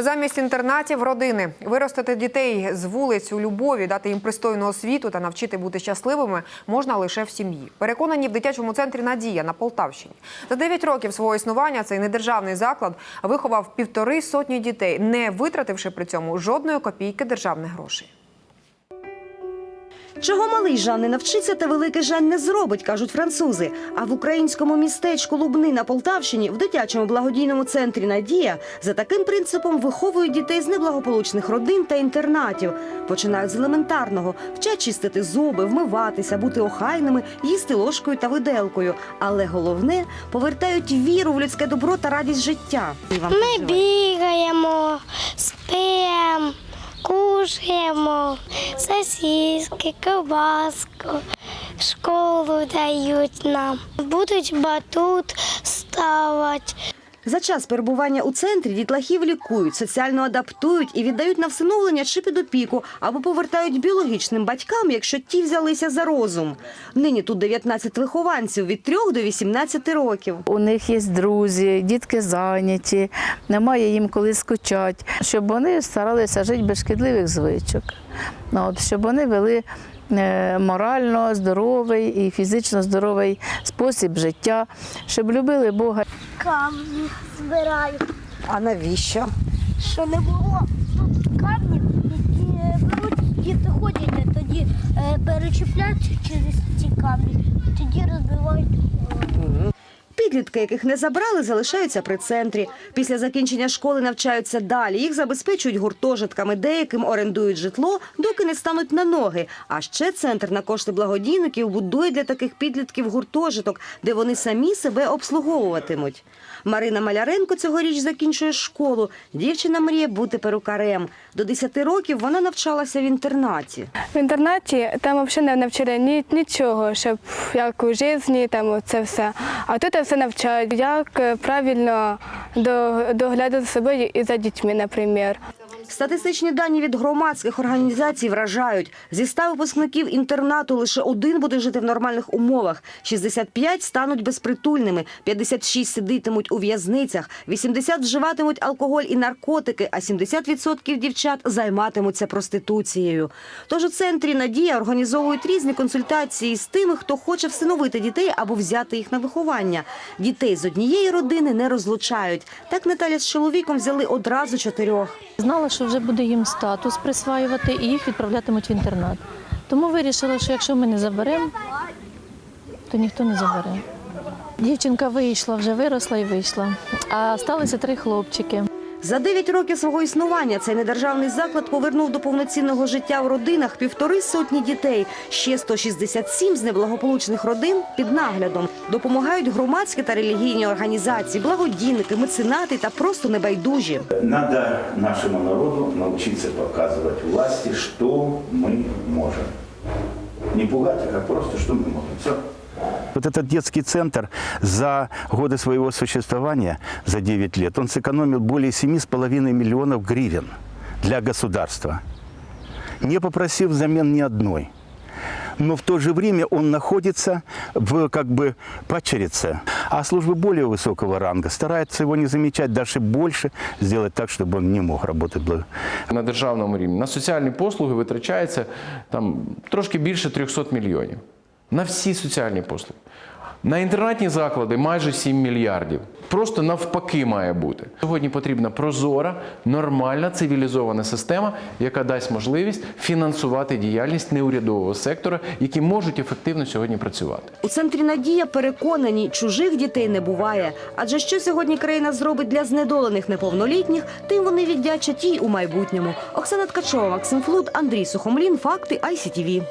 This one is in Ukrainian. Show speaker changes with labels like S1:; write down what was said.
S1: Замість інтернатів родини виростити дітей з вулиць у любові, дати їм пристойну освіту та навчити бути щасливими можна лише в сім'ї. Переконані в дитячому центрі Надія на Полтавщині. За 9 років свого існування цей недержавний заклад виховав півтори сотні дітей, не витративши при цьому жодної копійки державних грошей.
S2: Чого малий Жан не навчиться, та великий Жан не зробить, кажуть французи. А в українському містечку Лубни на Полтавщині в дитячому благодійному центрі Надія за таким принципом виховують дітей з неблагополучних родин та інтернатів. Починають з елементарного, вчать чистити зуби, вмиватися, бути охайними, їсти ложкою та виделкою. Але головне повертають віру в людське добро та радість життя.
S3: Ми бігаємо, спимо, кушаємо, сосиски, ковбаску, школу дають нам. Будуть батут ставити.
S2: За час перебування у центрі дітлахів лікують, соціально адаптують і віддають на всиновлення чи під опіку або повертають біологічним батькам, якщо ті взялися за розум. Нині тут 19 вихованців від 3 до 18 років.
S4: У них є друзі, дітки зайняті, немає їм коли скучати, щоб вони старалися жити без шкідливих звичок, щоб вони вели морально здоровий і фізично здоровий спосіб життя, щоб любили Бога.
S3: Камні збираю.
S2: А навіщо?
S3: Що не було тут камнів, які беруть діти ходять, а тоді е, перечіпляються через ці камні, тоді розбивають.
S2: Підлітки, яких не забрали, залишаються при центрі. Після закінчення школи навчаються далі. Їх забезпечують гуртожитками, деяким орендують житло, доки не стануть на ноги. А ще центр на кошти благодійників будує для таких підлітків гуртожиток, де вони самі себе обслуговуватимуть. Марина Маляренко цьогоріч закінчує школу. Дівчина мріє бути перукарем. До 10 років вона навчалася в інтернаті.
S5: В інтернаті там взагалі не навчили нічого, щоб як у житті, там це все. А тут все навчають, як е, правильно доглядати собою і за дітьми, наприклад.
S2: Статистичні дані від громадських організацій вражають. Зі 100 випускників інтернату лише один буде жити в нормальних умовах. 65 стануть безпритульними, 56 сидитимуть у в'язницях, 80 вживатимуть алкоголь і наркотики, а 70% дівчат займатимуться проституцією. Тож у центрі «Надія» організовують різні консультації з тими, хто хоче всиновити дітей або взяти їх на виховання. Дітей з однієї родини не розлучають. Так Наталя з чоловіком взяли одразу чотирьох.
S6: Знала, що вже буде їм статус присваювати і їх відправлятимуть в інтернат. Тому вирішила, що якщо ми не заберемо, то ніхто не забере. Дівчинка вийшла, вже виросла і вийшла. А сталися три хлопчики.
S2: За 9 років свого існування цей недержавний заклад повернув до повноцінного життя в родинах півтори сотні дітей. Ще 167 з неблагополучних родин під наглядом. Допомагають громадські та релігійні організації, благодійники, меценати та просто небайдужі.
S7: Надо нашему народу научиться показывать власти, что мы можем. Не пугать, а просто, что мы можем. Все.
S8: Вот этот детский центр за годы своего существования, за 9 лет, он сэкономил более 7,5 миллионов гривен для государства, не попросив взамен ни одной. Но в то же время он находится в как бы падчерице, а службы более высокого ранга стараются его не замечать, даже больше сделать так, чтобы он не мог работать благо.
S9: на державному рівні. На соціальні послуги витрачається там трошки більше 300 мільйонів. На всі соціальні послуги. На інтернатні заклади майже 7 мільярдів. Просто навпаки має бути. Сьогодні потрібна прозора, нормальна, цивілізована система, яка дасть можливість фінансувати діяльність неурядового сектора, які можуть ефективно сьогодні працювати.
S2: У центрі Надія переконані, чужих дітей не буває. Адже що сьогодні країна зробить для знедолених неповнолітніх, тим вони віддячать їй у майбутньому. Оксана Ткачова, Максим Флут, Андрій Сухомлін. Факти ICTV.